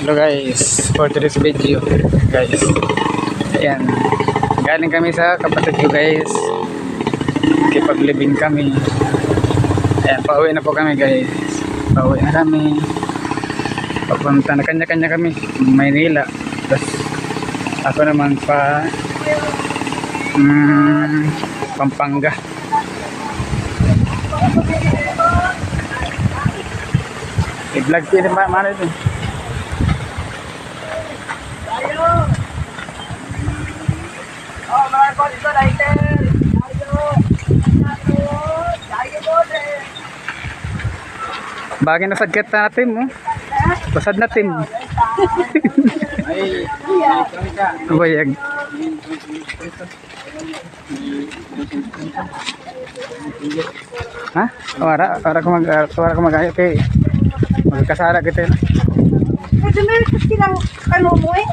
Hello guys, for today's video guys. Ayan, galing kami sa kapatid ko guys. Kipaglibing kami. Ayan, pauwi na po kami guys. Pauwi na kami. Papunta na kanya-kanya kami. Maynila. Tapos ako naman pa mm, Pampanga. I-vlog ko yun, ma- mana Oh, ito, lighter. Eh. Bagay na sagkat natin mo. Basad natin. Ay, Bayag. Ha? Wala, para ko mag para ko mag-ayot kay magkasara kita. Pwede meron kasi silang ano mo eh.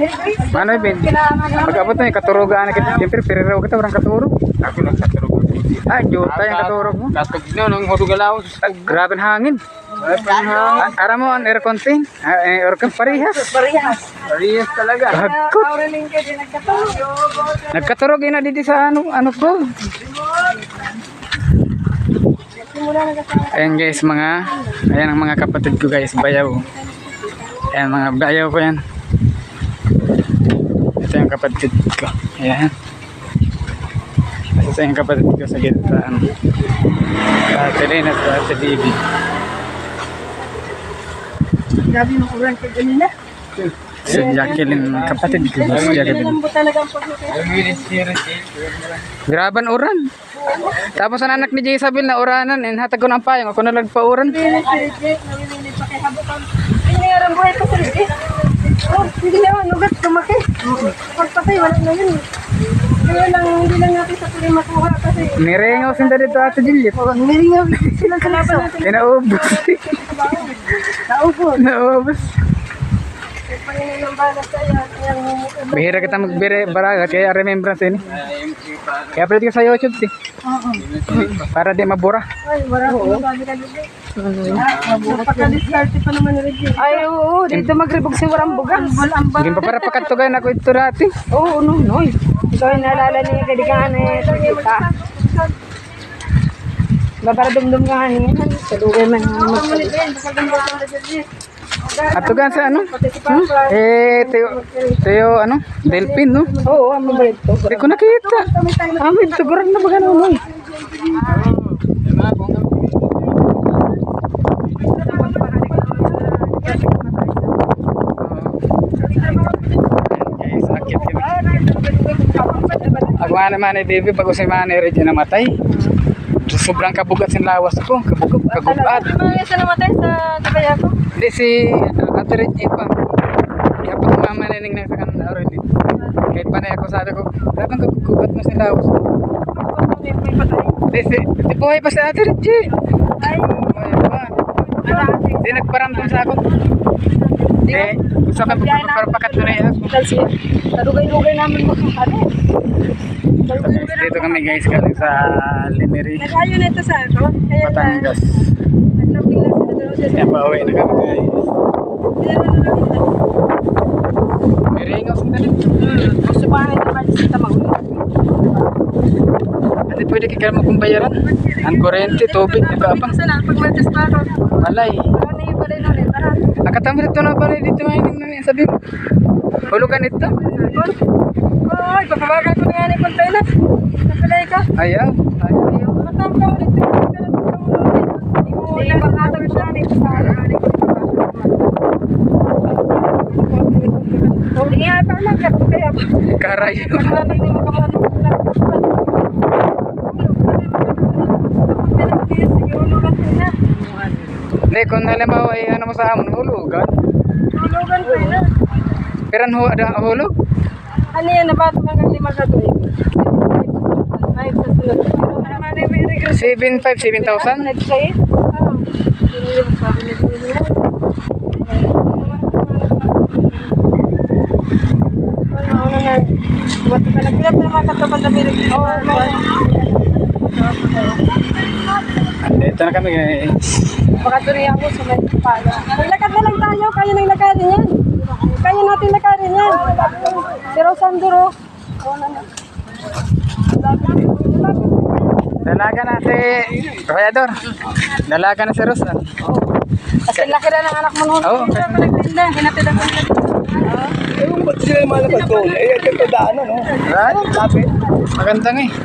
Eh. Ano naman. Pag-abot na yung katurugaan na kita. Siyempre, piriraw kita, orang katurog. ako nagsaturog. Ah, juta yung katurog mo. Kapag no, nung hudugalaw, Grabe ang hangin. ay panghang. Ah, Ara mo, ang aircon tin. Ah, eh, aircon parehas. Parehas. Parehas talaga. Hagkot. Nagkatulog. Nagkaturog yun na dito sa ano, ano ko. Ayan guys, mga, ayan ang mga kapatid ko guys, bayaw. Ayan mga bayaw ko yan. Ito yung kapatid ko. Ayan. Ito yung kapatid ko sa gitaan. Sa Telena, sa sa DB. Grabe yung ulan ka ganina. Si Jacqueline, kapatid ko. Si Jacqueline. Graban oran. Tapos ang anak ni Jezabel na oranan, and hatag ko ng payong. Ako na lang pa oran. Nawilinig si Reject. Nawilinig pa kay Habukan. Ay, nangyarang buhay pa si Reject. Oh, hindi naman. Nugat, lumaki. Pagpatay, wala na yun. Kaya lang, hindi lang natin sa tuloy makuha kasi Nirengaw sinda dito ate Juliet. Oh, niringaw sila sa laban natin. Kinaubos. Naupo. Naubos. Panginoon ng balas kaya. Kaya ng Bihira kita magbire baraga kaya remembrance ini. Kaya pwede ka sa YouTube ti. Para di mabura. Ay, wala ko ka. Napaka-discarte pa naman Reggie. Ay, oo. Dito magribog si Warang. Balambang. Hindi pa para pakatugan ako ito dati. Oo, no, no. Ikaw yung naalala niya kadigaan eh. Kita. Babara dumdum ka nga niya. Kadugay man. Atugan sa ano? Hmm? Eh, Teo, Teo, ano? Delpin, no? Oo, ang mabalik to. Hindi ko nakita. Ah, may tuguran na ba ganun, no? Ako nga naman eh, baby, bago si Manny Reggie namatay. Sobrang kabugat sin lawas ko. Kabugat, kagugat. Ano yung sa namatay sa kabaya ko? Hindi si uh, Ate Reggie pa. Kaya pa mama nining na sa kanan araw din. Kahit pa na ako sabi ko, dapat kagugat mo may patay. Hindi si, di buhay pa si Ate Reggie. Ay, Buhay pa. Hindi nagparamdam sa ako. Hindi, gusto ko magpapakat ko na yan. kasi kadugay-dugay namin makakano. Dito kami guys galing sa Limery, Nag-ayo na ito sa ako. Kaya na, Batangas. Kaya pauwi na kami guys. Miringaw sa dali. Gusto pa nga ito kasi sa magulo. Hindi pwede kaya mo kung bayaran. Ang kurente, tubig, nagkaapang. Sana, pag matas pa ako. Malay. Ano na yung pala nun eh, tara. Nakatama dito na pala dito mahinig na yan. Sabi mo. Hulugan ito. Oy, papabagal ko na yan yung container. Napalay ka. Ayaw. Ayaw. Matampa mo Karay. Hindi, kung halimbawa ay ano mo sa hamon, hulugan. Hulugan ko yun. Piran ho, ada hulog? Ano yan, nabato kang lima ka doon. 7,500, 7,000? Nagkilap naman sa kapag namirig. Oo, Ito na kami guys. Baka tuloy ako sa may pala. Maglakad na lang tayo. Kaya nang lakarin yan. Kaya natin lakarin yan. Si Rosanduro. Oo oh. na dalaga na si Rosa. Kasi laki na ng anak mo noon. Oo. Hindi na nagtinda. Hinatid ako nila. Ewan ba't sila yung malapad doon? Eh, ito ito daanan, no? Right? Sabi. Maganda nga eh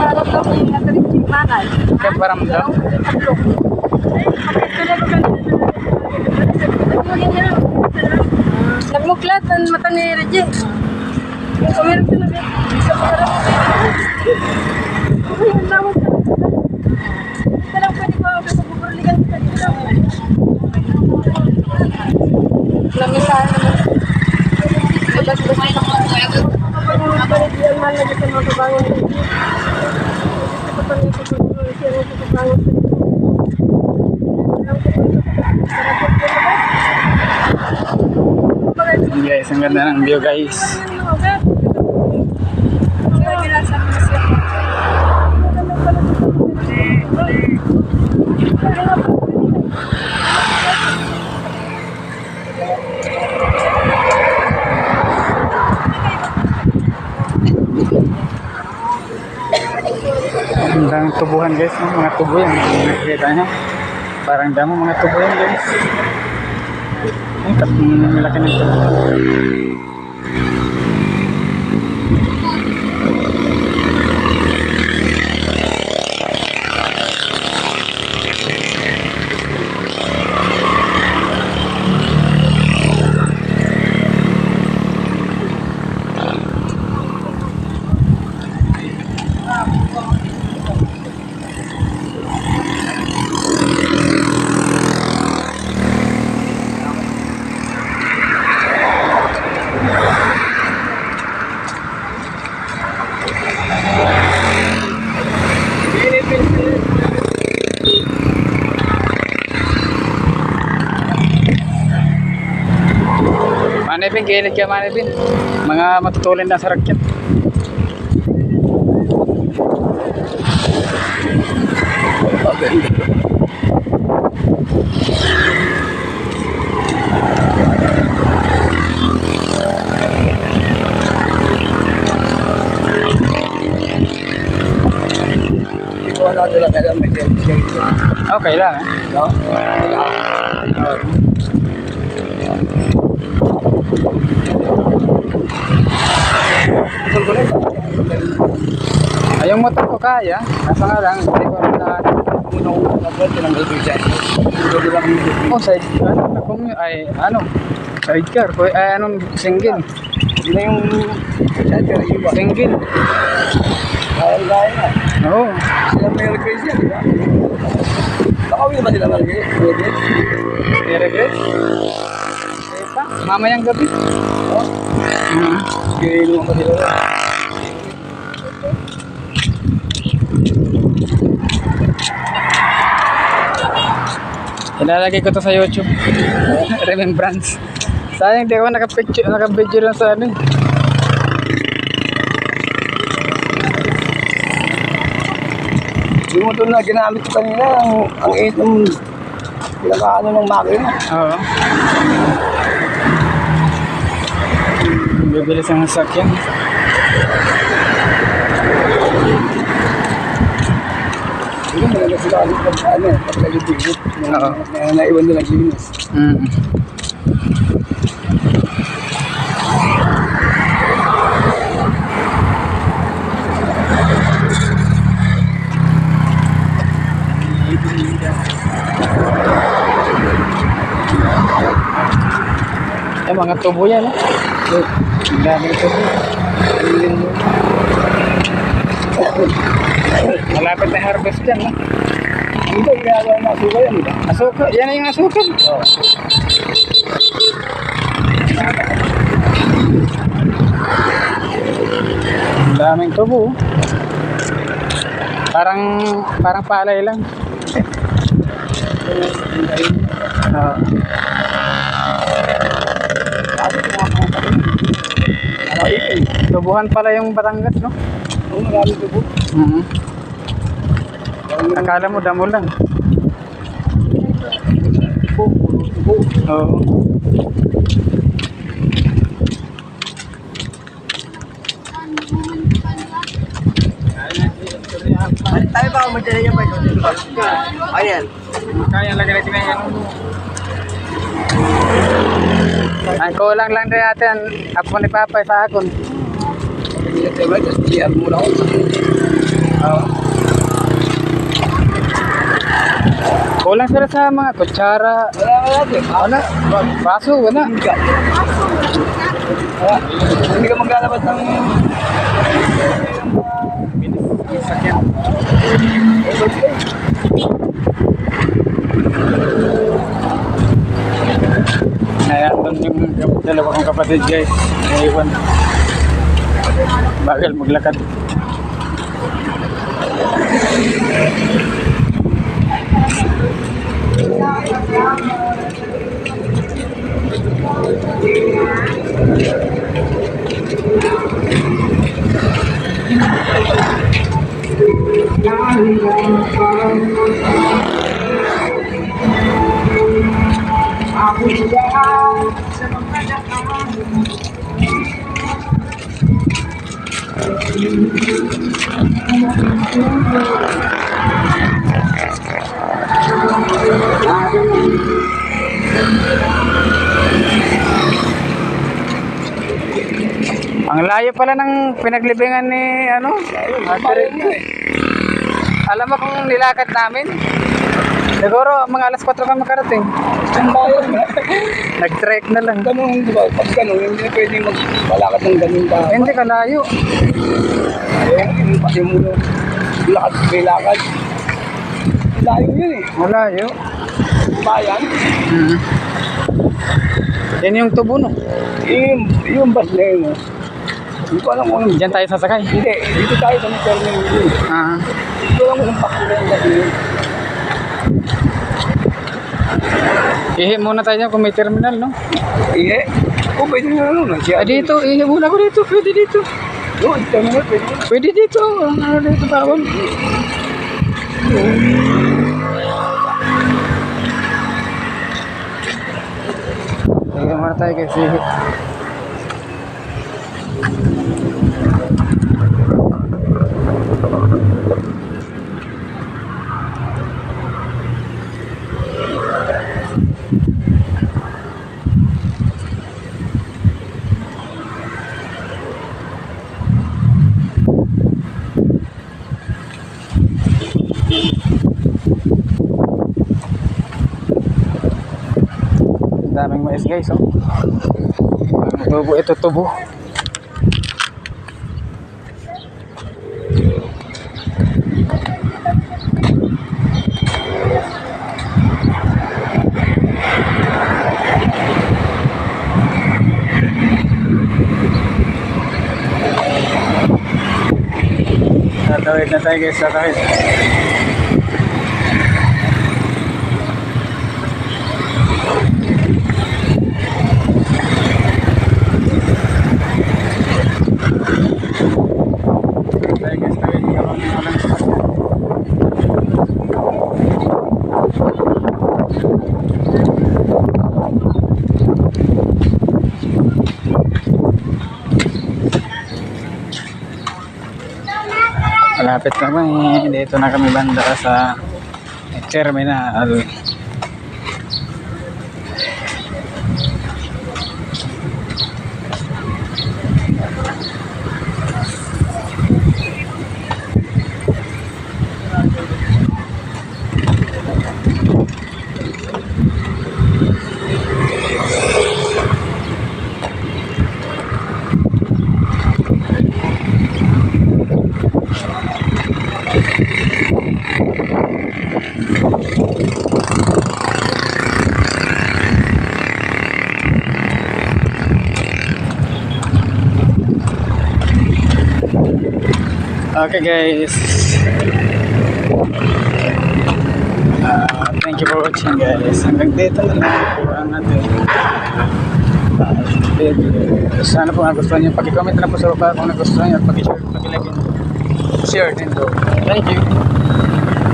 daw ng si Manay. Kaya paramdam. Nagmuklat ang mata ni Reggie. Kumirin ka na rin. Sa parang Uy, ang lawak ka. Ito lang pwede ko ako sa buburligan ka dito. Lamisahan naman. Labas-bas na ako. Kapag yung balik yan, malagay sa mga kabangon. Kapag yung kabangon, siya ang kabangon. Guys, ang ganda ng view guys. Ang daming tubuhan guys, no? mga tubo yan. Nakikita nyo. Parang damo mga tubo yan guys. Ang kat- ang laki ng tubo. Manipin, kilit ka manipin. Mga matutulin na sa rakyat. Okay lang eh. No? Ay, yung motor ko kaya. Kaso nga lang, hindi ko rin na... Ng gagawin siya. Hindi lang yung Oh, side ano, kung ay ano, sidecar, ay anong single, Hindi na yung center, iba. single. Kaya-kaya na. Oo. Sila may request yan, di ba? Nakawin na ba sila? Pwede? May regret? Mamayang gabi. Oh, Hmm. Gino ko. Ilalagay ko to sa YouTube. Remembrance. Sayang di ako nakapicture, nakabidyo lang sa ano eh. Yung motor na ginamit ko kanina, ang, ang eight ng pinakaano ng makina. Oo. Bibilis ang sasakyan. Hindi mo na sila alit pag ano, pag nalibigit. Oo. Na, naiwan nila linis. Mm. Eh, mga tubo yan, eh. Ang daming tubo. Malapit na harvest yan, eh. Hindi, ginagawa na suka yan, di ba? Asuka, yan yung asukan. Oo. Ang daming tubo. oh. Parang parang palay lang. Ah, Sabi ko mga kapatid. Malaki eh. Tubuhan pala yung Batangas, no? Oo, marami tubo. Mhm. Akala mo damo lang. Tubo, puro tubo. Oo. Tayo ba kung magdala niya ba? Ayan. Kaya lagi natin na yan. Ay, kulang lang din natin. Apo ni Papa sa. Oo. Kulang sila sa mga kutsara. Wala. Baso. Wala. Hindi ka maglalabas ng... Sakyan. Kaya doon yung dalawa kong kapatid guys. Naiwan. Bagal maglakad. Ang layo pala ng pinaglibingan ni ano? Alam mo kung nilakad namin? Siguro mga alas 4 kami makarating. Nag-trek na lang. Ganun, di ba? Pag ganun, hindi na pwede magpalakad ng ganun ka. Eh, Hindi ka layo. Ayun, yung pati mo no. Lakad, may lakad. Layo yun eh. Malayo. Bayan. Mm. Yan yung tubo no. Yung, yung bus na yun. Hindi ko alam kung anong... Diyan tayo sasakay. Hindi, dito tayo sa may terminal yun. Ah. Hindi ko alam kung yung bus na yun. Ihi muna tayo kung may terminal, no? Eh, kung pwede na ano, siya. Ah, dito. Ihi muna ko dito. Pwede dito. Doon, terminal, pwede. Pwede dito. Ano dito bawal. Ihi muna tayo guys. Ihi. Ang daming mais guys, oh. Ang tubo, ito tubo. Tatawid na tayo guys, tatawid. Malapit kami. Dito na kami banda sa terminal. Okay guys. Uh, thank you for watching guys. Hanggang dito lang po ang ating uh, video. Sana po nagustuhan niyo. Pag-comment na po sa baba kung nagustuhan niyo at pag-share, pag-like share din po. Thank you.